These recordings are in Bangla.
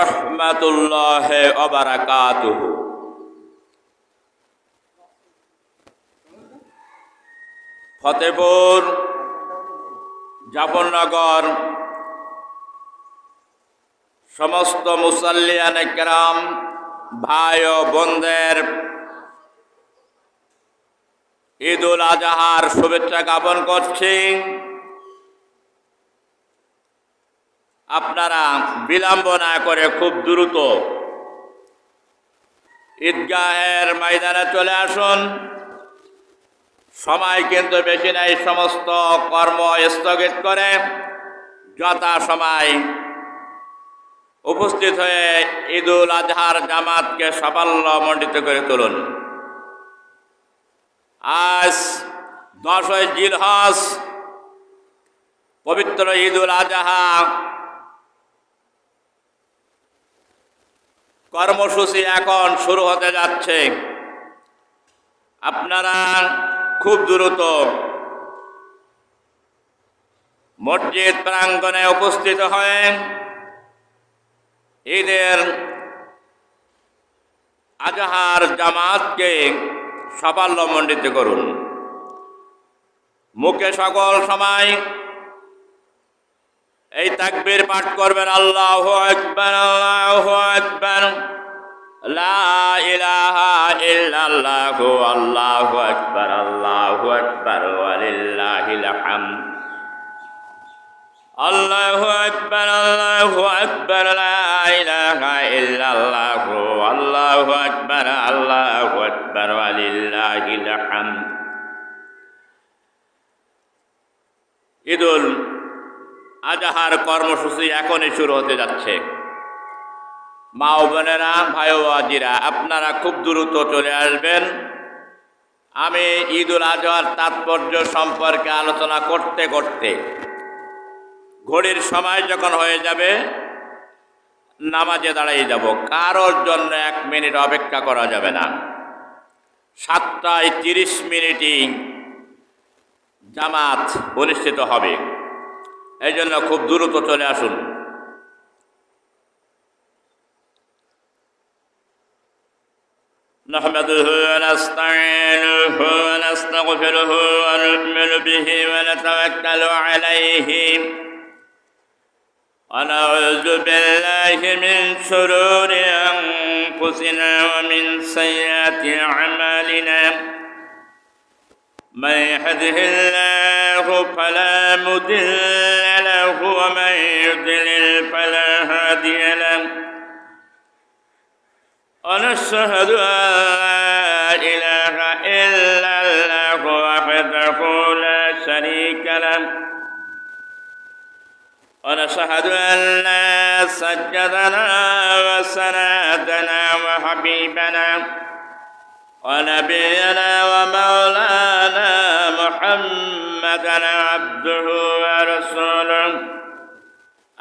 রহমতুল্লাহ অবরাকাত ফতেপুর, জাফরনগর, সমস্ত মুসল্লিয়ান কেরাম, ভাই ও বোনদের ঈদ উল আজহার শুভেচ্ছা জ্ঞাপন করছি। আপনারা বিলম্ব না করে খুব দ্রুত ঈদগাহের ময়দানে চলে আসুন। সময় কিন্তু বেশি নাই, সমস্ত কর্ম স্থগিত করে যথা সময় উপস্থিত হয়ে ঈদুল আজহার জামাতকে সাফল্য মণ্ডিত করে তুলুন। আজ দশই জিলহস পবিত্র ঈদুল আজহা কর্মসূচি এখন শুরু হতে যাচ্ছে। আপনারা খুব দ্রুত মসজিদ প্রাঙ্গণে উপস্থিত হয়ে ঈদের আজহার জামাতকে সাফল্যমণ্ডিত করুন। মুখে সকল সময় এই তাকবীর পাঠ করবেন, আল্লাহ আকবার আল্লাহ আকবার। লা ইলাহা ইল্লাল্লাহু, আল্লাহু আকবার আল্লাহু আকবার, ওয়ালিল্লাহিল হামদ। আল্লাহু আকবার আল্লাহু আকবার, লা ইলাহা ইল্লাল্লাহু, আল্লাহু আকবার আল্লাহু আকবার, ওয়ালিল্লাহিল হামদ। ঈদুল আজহার কর্মসূচি এখনই শুরু হতে যাচ্ছে। মা ও বোনেরা ভাই ও আজিরা আপনারা খুব দ্রুত চলে আসবেন। আমি ঈদুল আজহার তাৎপর্য সম্পর্কে আলোচনা করতে করতে ঘড়ির সময় যখন হয়ে যাবে, নামাজে দাঁড়িয়ে যাব। কারোর জন্য এক মিনিট অপেক্ষা করা যাবে না। সাতটায় তিরিশ মিনিটই জামাত অনুষ্ঠিত হবে। এই জন্য খুব দ্রুত চলে আসুন نحمده ونستعينه ونستغفره ونؤمن به ونتوكل عليه ونعوذ بالله من شرور أنفسنا ومن سيئات أعمالنا من يهده الله فلا مضل له ومن يضلل فلا هادي له. ونشهد أن لا إله إلا الله وحده لا شريك له. ونشهد أن سجدنا وسندنا وحبيبنا ونبينا ومولانا محمدا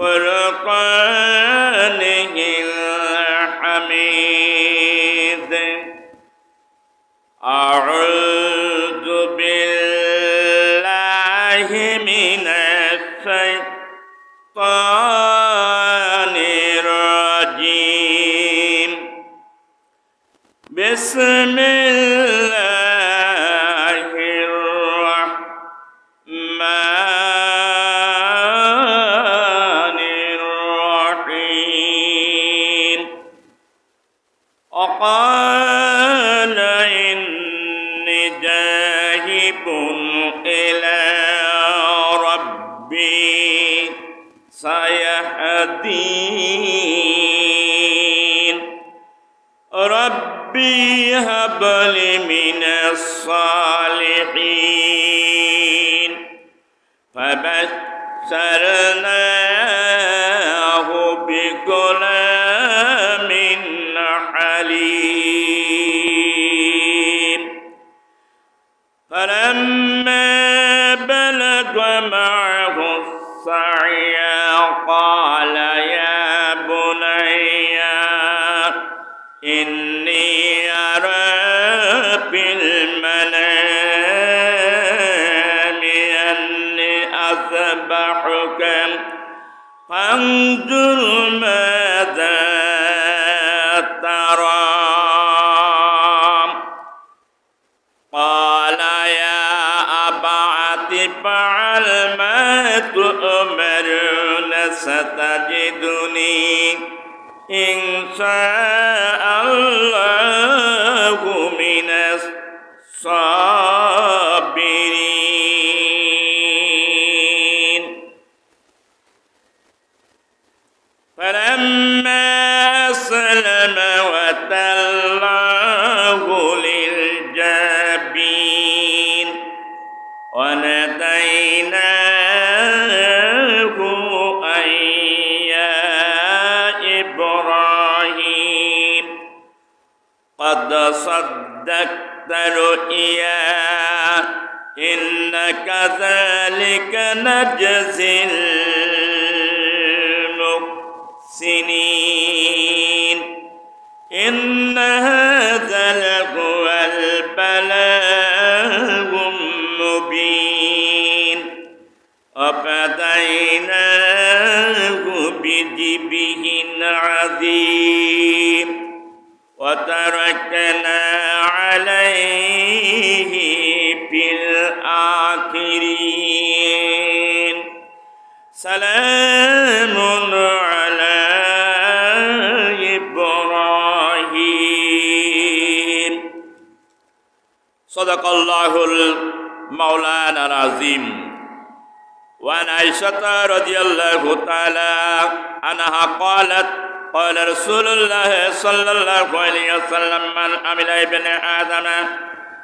خلق ربي هب لي من الصالحين فبشرناه بغلام فانظر ماذا ترى قال يا أبعت فعل ما تؤمرون ستجدني إن إن كذلك نجزي المحسنين صدق الله المولانا العظيم وعن عائشة رضي الله تعالى عنها قالت قال رسول الله صلى الله عليه وسلم من عمل ابن آدم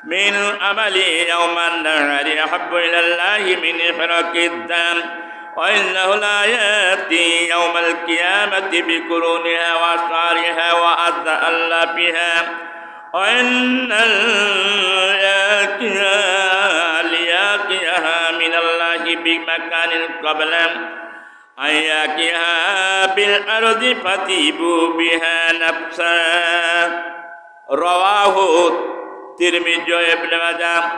من عمل يوم النهار أحب إلى الله من إحراق الدم وإنه لا يأتي يوم القيامة بقرونها وأشعارها وأعز ألافها وإن من الله بمكان قبل أن ياقيها بالأرض فتيبوا بها نفسا. رواه الترمذي وابن ماجه.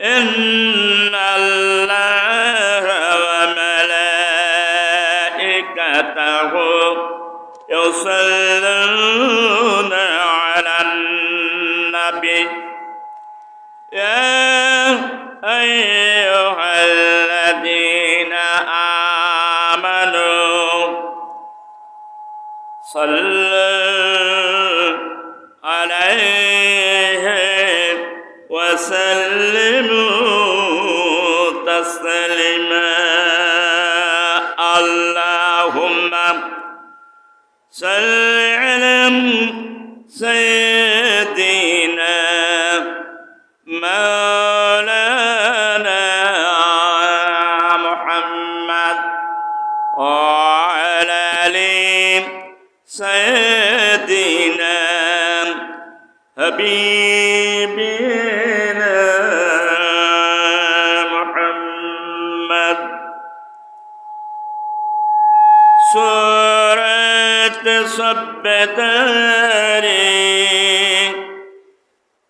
إن الله وملائكته يصلون صلوا عليه وسلموا تسليما. اللهم صل على سيدنا سيدنا حبيبنا محمد. سورة سبتاري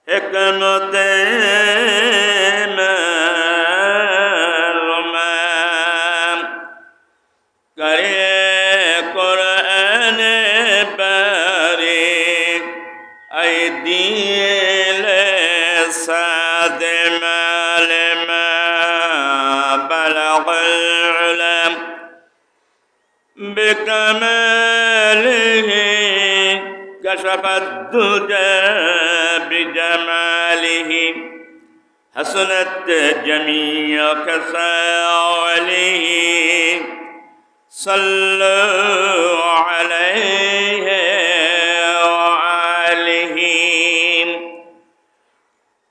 داري تیر بكماله كشف الدجى بجماله. حسنت جميع كساوله. صلوا عليه وآله.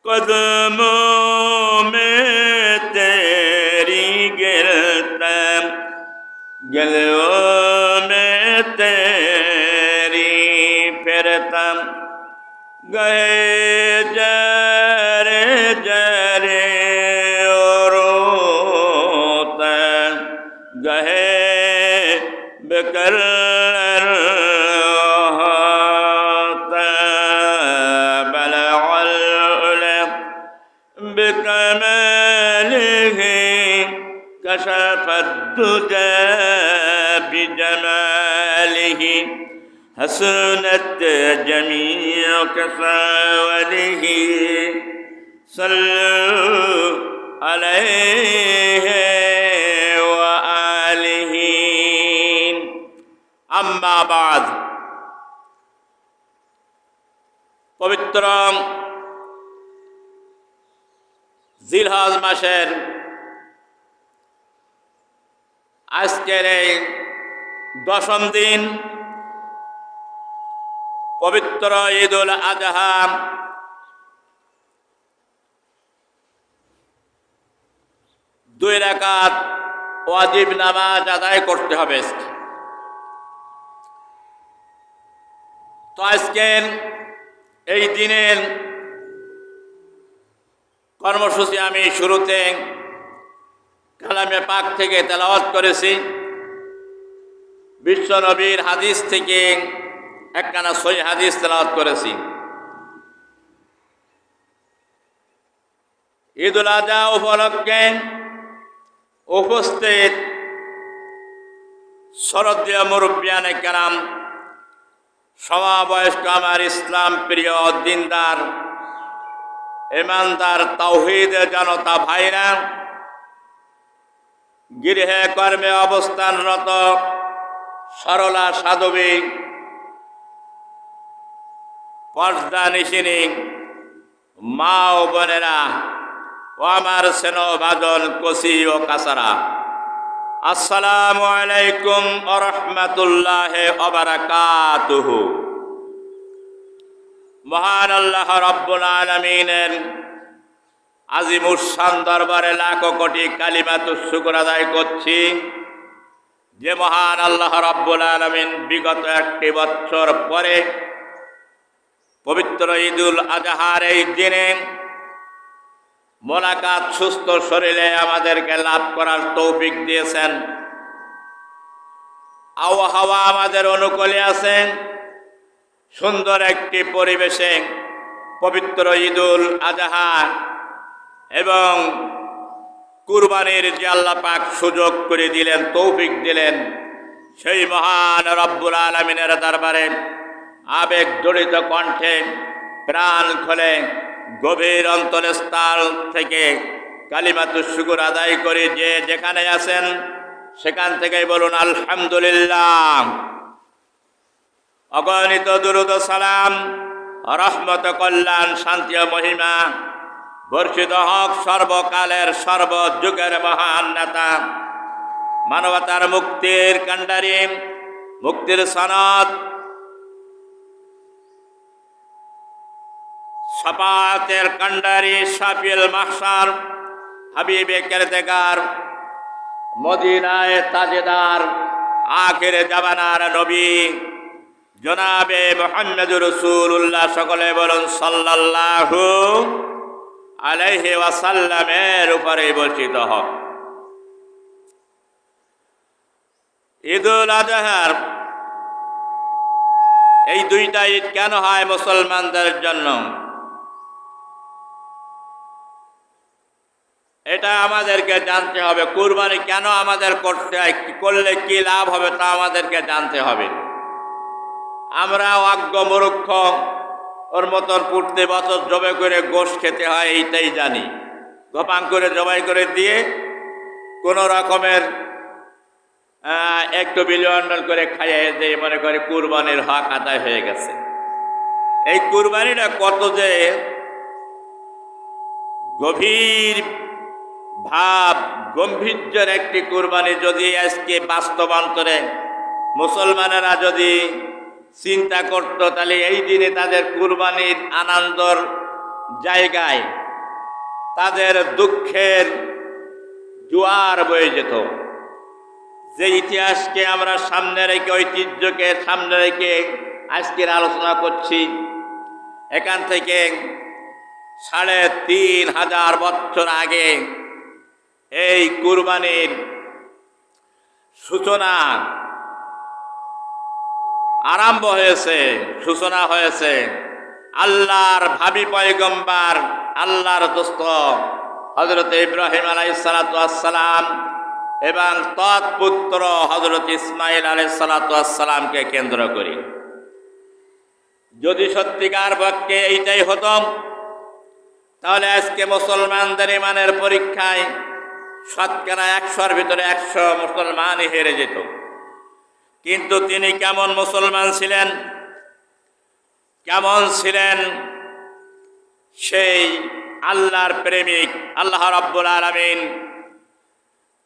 قدموں میں تیری گرتا گلوں गए जरे जरे रोत। गए बेकर بكماله كشف الدجى بجماله حسنت جميع كفاوله صلوا عليه وآله أما بعد পবিত্র জিলহজ মাসের আজকের এই দশম দিন পবিত্র ঈদ উল আজহা দুই রাকাত ওয়াজিব নামাজ আদায় করতে হবে তো আজকের এই দিনের কর্মসূচি আমি শুরুতে কালামে পাক থেকে তেলাওয়াত করেছি। বিশ্ব নবীর হাদিস থেকে একখানা সই হাদিস তেলাওয়াত করেছি। ঈদুল আজহা উপলক্ষে উপস্থিত শরদীয় মুরব্বিয়ানে কেরাম, সমাবয়স্ক আমার ইসলাম প্রিয় দিনদার, ইমানদার তাওহিদ জনতা ভাইরা, গৃহে কর্মে অবস্থানরত সরলা সাধবী পর্দা নিশিনী। মা ও বোনেরা, ও আমার সেন ভাজন কষি ও কাসারা। আসসালামু আলাইকুম আরহামতুল্লাহ অবরাকাতুহু মহান আল্লাহ রব্বুল আলমিনের আজিমুসান দরবারে লাখো কোটি কালিমাতু শুকুর আদায় করছি। যে মহান আল্লাহ রব্বুল আলমিন বিগত একটি বছর পরে পবিত্র ঈদুল আজহার এই দিনে মোলাকাত সুস্থ শরীরে আমাদেরকে লাভ করার তৌফিক দিয়েছেন। আবহাওয়া আমাদের অনুকূলে আছেন সুন্দর একটি পরিবেশে পবিত্র ঈদুল আজহা এবং কুরবানির যে আল্লাহ পাক সুযোগ করে দিলেন, তৌফিক দিলেন, সেই মহান রব্বুল আলমিনের দরবারে আবেগ জড়িত কণ্ঠে প্রাণ খোলে গভীর অন্তরস্থল থেকে কালিমাতু শুকুর আদায় করে যে যেখানে আছেন, সেখান থেকেই বলুন, আলহামদুলিল্লাহ। অগণিত দুরুদ সালাম, রহমত, কল্যাণ, শান্তি ও মহিমা, বর্ষিত হক সর্বকালের সর্বযুগের মহান নেতা, মানবতার মুক্তির কাণ্ডারি, মুক্তির সনদ সপাতের কাণ্ডারি সাফিল মাহসার হাবিবে কেরতেকার, মদিনায় তাজেদার, আখের জাবানার নবী জনাবে মোহাম্মদ রসুল্লাহ সকলে বলুন সাল্লাল্লাহু আলাইহি ওয়াসাল্লামের উপরে বর্ষিত হক। ঈদুল আজহার, এই দুইটা ঈদ কেন হয় মুসলমানদের জন্য? এটা আমাদেরকে জানতে হবে। কুরবানি কেন আমাদের করতে হয়, করলে কি লাভ হবে তা আমাদেরকে জানতে হবে। আমরা অজ্ঞ মূর্খ, ওর মতন প্রতি বছর জবে করে গোশ খেতে হয়, এইটাই জানি। গোপাং করে, জবাই করে দিয়ে কোনো রকমের একটু বিলিয়ন করে খাইয়ে দিয়ে মনে করে কুরবানির হক আদায় হয়ে গেছে। এই কুরবানিটা কত যে গভীর ভাব গম্ভীর্যের একটি কুরবানি যদি আজকে বাস্তবান্তরে মুসলমানেরা যদি চিন্তা করত, তাহলে এই দিনে তাদের কুরবানির আনন্দর জায়গায় তাদের দুঃখের জোয়ার বয়ে যেত। যে ইতিহাসকে আমরা সামনে রেখে, ঐতিহ্যকে সামনে রেখে আজকের আলোচনা করছি, এখান থেকে সাড়ে তিন হাজার বছর আগে এই কুরবানির সূচনা আরম্ভ হয়েছে, সূচনা হয়েছে। আল্লাহর ভাবি পয়গম্বার, আল্লাহর দোস্ত হজরত ইব্রাহিম আলাই সালাতাম এবং তৎপুত্র হজরত ইসমাইল আলাইসালাতামকে কেন্দ্র করি। যদি সত্যিকার পক্ষে এইটাই হতম তাহলে আজকে মুসলমানদের ইমানের পরীক্ষায় শতকরা একশোর ভিতরে একশো মুসলমানই হেরে যেত। কিন্তু তিনি কেমন মুসলমান ছিলেন? কেমন ছিলেন? সেই আল্লাহর প্রেমিক, আল্লাহ রব্বুল আলমিন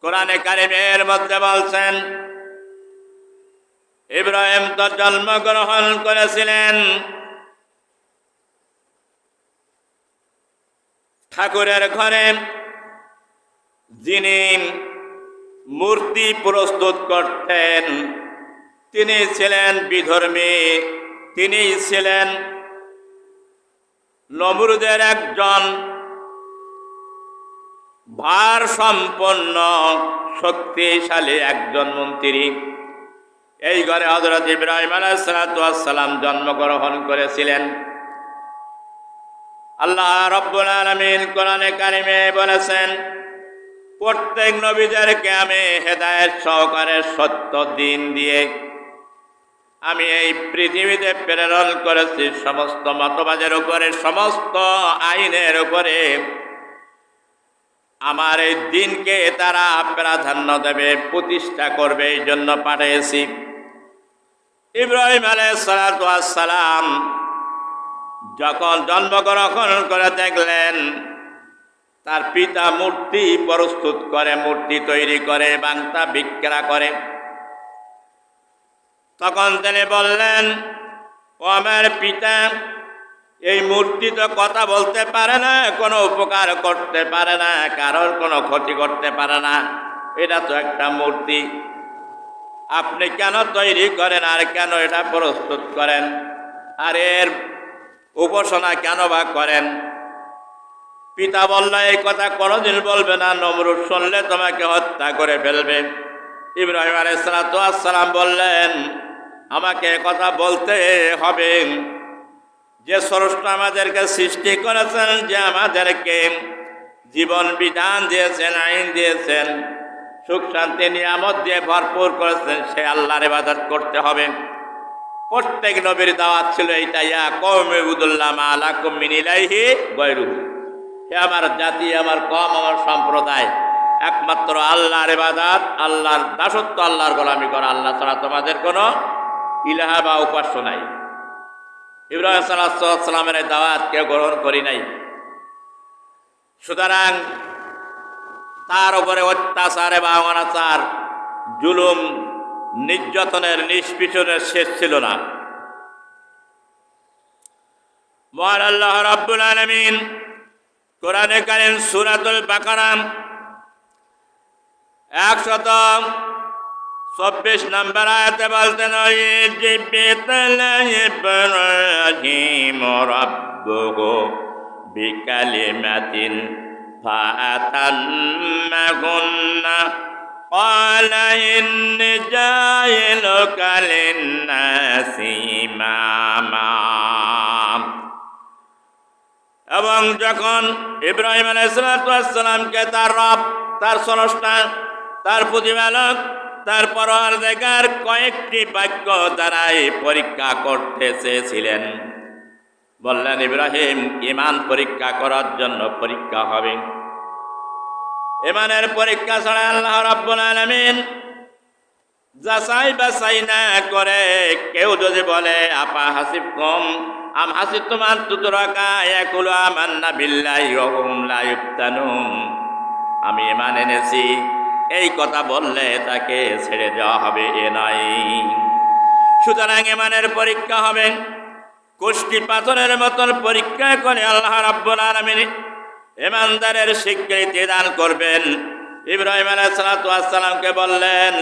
কোরআনে কারিমের মধ্যে বলছেন, ইব্রাহিম তো জন্মগ্রহণ করেছিলেন। ঠাকুরের ঘরে যিনি মূর্তি প্রস্তুত করতেন, তিনি ছিলেন বিধর্মী, তিনি ছিলেন নমরুদের একজন ভার সম্পন্ন শক্তিশালী একজন মন্ত্রী। এই ঘরে হজরত ইব্রাহিম আলাইসালাম জন্মগ্রহণ করেছিলেন। আল্লাহ রব্বুল আলমিন কোরআনে কারিমে বলেছেন প্রত্যেক নবীদেরকে আমি হেদায়ত সহকারে সত্য দিন দিয়ে আমি এই পৃথিবীতে প্রেরণ করেছি সমস্ত মতবাদের উপরে, সমস্ত আইনের উপরে। আমার এই দিনকে তারা প্রাধান্য দেবে, প্রতিষ্ঠা করবে, এই জন্য পাঠিয়েছি। ইব্রাহিম আলাইসালাম যখন জন্মগ্রহণ করে দেখলেন তার পিতা মূর্তি প্রস্তুত করে, মূর্তি তৈরি করে এবং তা বিক্রা করে। তখন তিনি বললেন, ও আমার পিতা, এই মূর্তি তো কথা বলতে পারে না, কোনো উপকার করতে পারে না, কারোর কোনো ক্ষতি করতে পারে না। এটা তো একটা মূর্তি। আপনি কেন তৈরি করেন আর কেন এটা প্রস্তুত করেন? আর এর উপাসনা কেন বা করেন? পিতা বলল, এই কথা কোনোদিন বলবে না, নমরুদ শুনলে তোমাকে হত্যা করে ফেলবে। ইব্রাহিম আলাইসালাম বললেন, আমাকে কথা বলতে হবে। যে স্রষ্টা আমাদেরকে সৃষ্টি করেছেন, যে আমাদেরকে জীবন বিধান দিয়েছেন, আইন দিয়েছেন, সুখ শান্তি, নিয়ামত দিয়ে ভরপুর করেছেন, সে আল্লাহর ইবাদত করতে হবে। প্রত্যেক নবীর দাওয়াত ছিল এইটা, ইয়া কৌমে উদুল্লাহ আলা কুমিনিলাইহি গৈরুহু হে আমার জাতি, আমার কম, আমার সম্প্রদায়। একমাত্র আল্লাহর ইবাদত, আল্লাহর দাসত্ব, আল্লাহর গোলামি করা। আল্লাহ ছাড়া তোমাদের কোনো ইলাহা বা উপাস্য নাই। ইব্রাহিম সাল্লামের দাওয়াত কেউ গ্রহণ করি নাই। সুতরাং তার উপরে অত্যাচার এবং অনাচার, জুলুম, নির্যাতনের নিষ্পিছনের শেষ ছিল না। মহান আল্লাহ রাব্বুল আলমিন কোরআনে কারিম সুরাতুল বাকারাম একশত চব্বিশ নম্বর আয়াতে বলতেন ইব্রাহিম রাব্বুহু বিকালিমাতিন ফাতাম্মাহুন্না قال إني جاعلك للناس إماما এবং যখন ইব্রাহিম আলাইসালামকে তার রব, তার স্রষ্টা, তার প্রতিপালক, তার পরওয়ার দেখার কয়েকটি বাক্য দ্বারাই পরীক্ষা করতে চেয়েছিলেন। বললেন, ইব্রাহিম ইমান পরীক্ষা করার জন্য পরীক্ষা হবে। ইমানের পরীক্ষা ছাড়া আল্লাহ রাব্বুল আলামিন যাচাই বাছাই না করে কেউ যদি বলে, আপা হাসিব কম? আম হাসিব তোমার তুতরাকা একুলো আমান্না বিল্লাহি ওয়া হুম লা আমি ইমান এনেছি, এই কথা বললে তাকে ছেড়ে দেওয়া হবে এ নয় সুতরাং এমানের পরীক্ষা হবে। কুষ্টি পাথরের মতন পরীক্ষা করে আল্লাহ রাব্বুল আলামিন ইমানদারের স্বীকৃতি দান করবেন। ইব্রাহিম আলাইসালামকে বললেন,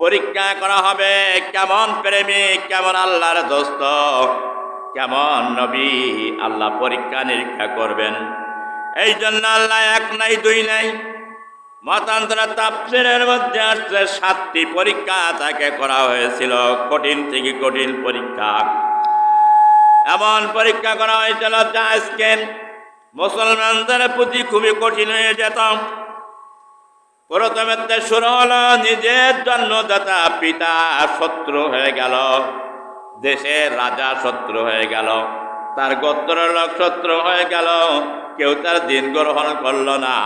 পরীক্ষা করা হবে কেমন প্রেমিক, কেমন আল্লাহর দোস্ত? কেমন নবী? আল্লাহ পরীক্ষা নিরীক্ষা করবেন। এই জন্য আল্লাহ এক নাই, দুই নাই। মতান্তর তাপসিরের মধ্যে আসছে, সাতটি পরীক্ষা তাকে করা হয়েছিল। কঠিন থেকে কঠিন পরীক্ষা। এমন পরীক্ষা করা হয়েছিল যা আজকে মুসলমানদের প্রতি খুবই কঠিন হয়ে যেত। প্রথমে শুরু হলো, নিজের জন্মদাতা পিতা শত্রু হয়ে গেল। দেশের রাজা শত্রু হয়ে গেল, তার গোত্র লোক শত্রু হয়ে গেল, কেউ তার দিন গ্রহণ করল না।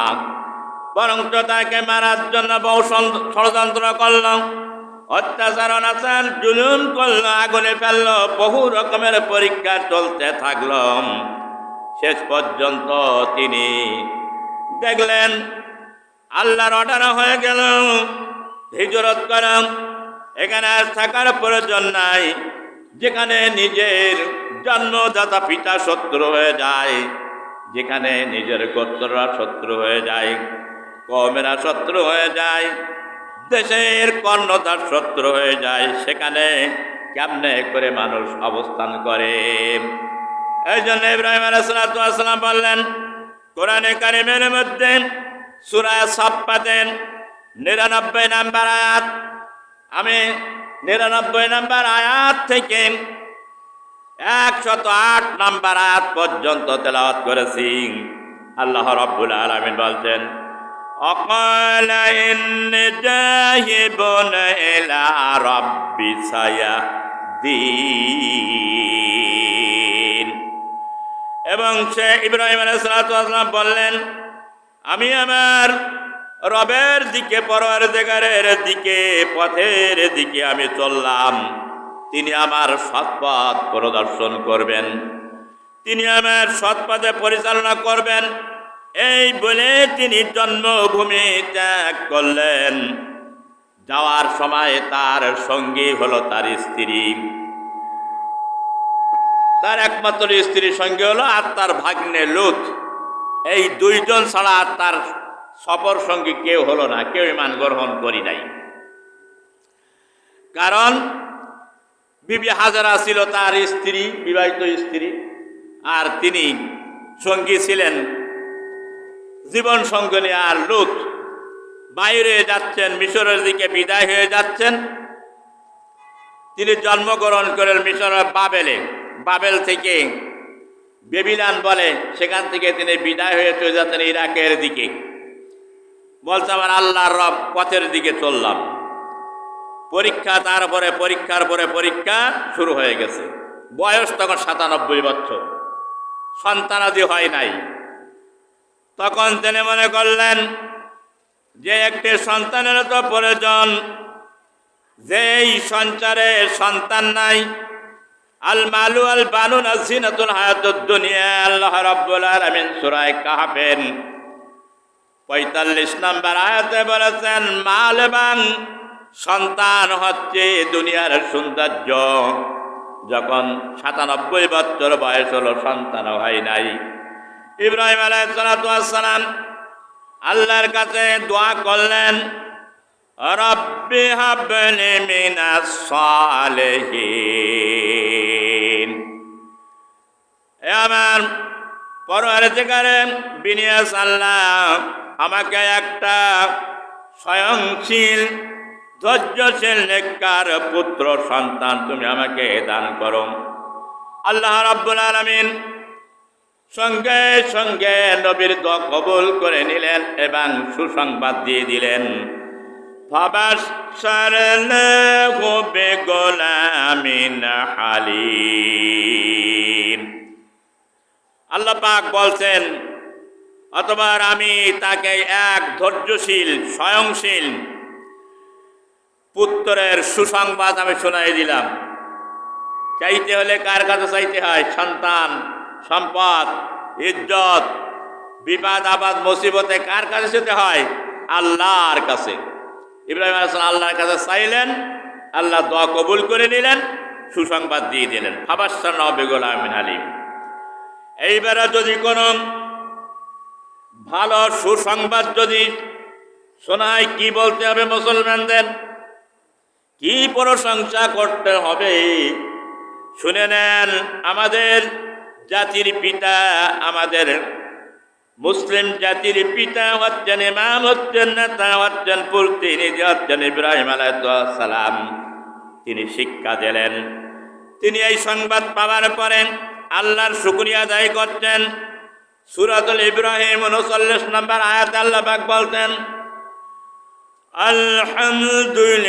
বরং তাকে মারার জন্য বহু ষড়যন্ত্র করল, অত্যাচার, অনাচার, জুলুম করল, আগুনে ফেলল, বহু রকমের পরীক্ষা চলতে থাকল। শেষ পর্যন্ত তিনি দেখলেন, আল্লাহর অর্ডার হয়ে গেল, হিজরত করাম এখানে আর থাকার প্রয়োজন নাই। যেখানে নিজের জন্মদাতা পিতা শত্রু হয়ে যায়, যেখানে নিজের গোত্ররা শত্রু হয়ে যায়, কমেরা শত্রু হয়ে যায়, দেশের কর্ণধার শত্রু হয়ে যায়, সেখানে কেমনে করে মানুষ অবস্থান করে? এই জন্য ইব্রাহিম আলাইসালাম বললেন, কোরআনে কারিমের মধ্যে সুরা সাপ্পাতেন নিরানব্বই নাম্বার আয়াত, আমি নিরানব্বই নাম্বার আয়াত থেকে একশত আট নাম্বার আয়াত পর্যন্ত তেলাওয়াত করেছি। আল্লাহ রব্বুল আলমিন বলছেন, অকল এলা রব্বি সায়াহদিন। এবং সে ইব্রাহিম আলাইসালাম বললেন, আমি আমার রবের দিকে পরোয়ার দেগারের দিকে, পথের দিকে আমি চললাম। তিনি আমার সৎপথ প্রদর্শন করবেন। তিনি আমার সৎপথে পরিচালনা করবেন। এই বলে তিনি জন্মভূমি ত্যাগ করলেন। যাওয়ার সময় তার সঙ্গী হলো তার স্ত্রী। তার একমাত্র স্ত্রীর সঙ্গে হলো আর তার ভাগ্নে লুত। এই দুইজন ছাড়া আর তার সফর সঙ্গী কেউ হলো না, কেউ ইমান গ্রহণ করি নাই। কারণ বিবি হাজারা ছিল তার স্ত্রী, বিবাহিত স্ত্রী, আর তিনি সঙ্গী ছিলেন। জীবন সঙ্গনী আর লুত বাইরে যাচ্ছেন, মিশরের দিকে বিদায় হয়ে যাচ্ছেন। তিনি জন্মগ্রহণ করেন মিশরের বাবেলে। বাবেল থেকে বেবিলান বলে, সেখান থেকে তিনি বিদায় হয়ে চলে যাচ্ছেন ইরাকের দিকে। বলছে, আমার আল্লাহর রব পথের দিকে চললাম। পরীক্ষা তারপরে, পরীক্ষার পরে পরীক্ষা শুরু হয়ে গেছে। বয়স তখন সাতানব্বই বছর। সন্তানাদি হয় নাই। তখন তিনি মনে করলেন, যে একটি সন্তানের তো প্রয়োজন। যেই সঞ্চারে সন্তান নাই। আল মালু আল বানুন আজিনাতুল হায়াতুদ দুনিয়া, আল্লাহ রাব্বুল আলামিন সূরা কাহাফের 45 নম্বর আয়াতে বলেছেন মাল এবং সন্তান হচ্ছে দুনিয়ার সৌন্দর্য। যখন সাতানব্বই বছর বয়স হলো, সন্তান হয় নাই। ইব্রাহিম আলাইসালাম আল্লাহর কাছে দোয়া করলেন, রব্বি হাবলি মিনাস সালেহিন। আমার পরোয়ার বিনিয়াস আল্লাহ আমাকে একটা স্বয়ংশীল, ধৈর্যশীল নেকর পুত্র সন্তান তুমি আমাকে দান করো। আল্লাহ রাব্বুল আলমিন সঙ্গে সঙ্গে নবীর দ কবুল করে নিলেন এবং সুসংবাদ দিয়ে দিলেন। আল্লাহ পাক বলছেন অতবার আমি তাকে এক ধৈর্যশীল স্বয়ংশীল পুত্রের সুসংবাদ আমি শোনাই দিলাম। চাইতে হলে কার কাছে চাইতে হয়? সন্তান, সম্পদ, ইজ্জত বিবাদ আবাদ মুসিবতে কার কাছে যেতে হয়? আল্লাহর কাছে। ইব্রাহিম আলাইসালাম আল্লাহর কাছে চাইলেন, আল্লাহ দোয়া কবুল করে নিলেন, সুসংবাদ দিয়ে দিলেন। ফাবাসার নবেগুল আমিন আলিম। এইবারে যদি কোনো ভালো সুসংবাদ যদি শোনায়, কি বলতে হবে মুসলমানদের? কি প্রশংসা করতে হবে? শুনে নেন, আমাদের জাতির পিতা আমাদের মুসলিম জাতির পিতা হচ্ছেন, ইমাম হচ্ছেন, নেতা হচ্ছেন প্রতিনিধি হচ্ছেন ইব্রাহিম আলাইসালাম তিনি শিক্ষা দিলেন। তিনি এই সংবাদ পাওয়ার পরে আল্লাহর শুক্রিয়া আদায় করতেন সুরাতুল ইব্রাহিম উনচল্লিশ নম্বর আয়াত আল্লাহ বলতেন আলহামদুলিল্লাহ।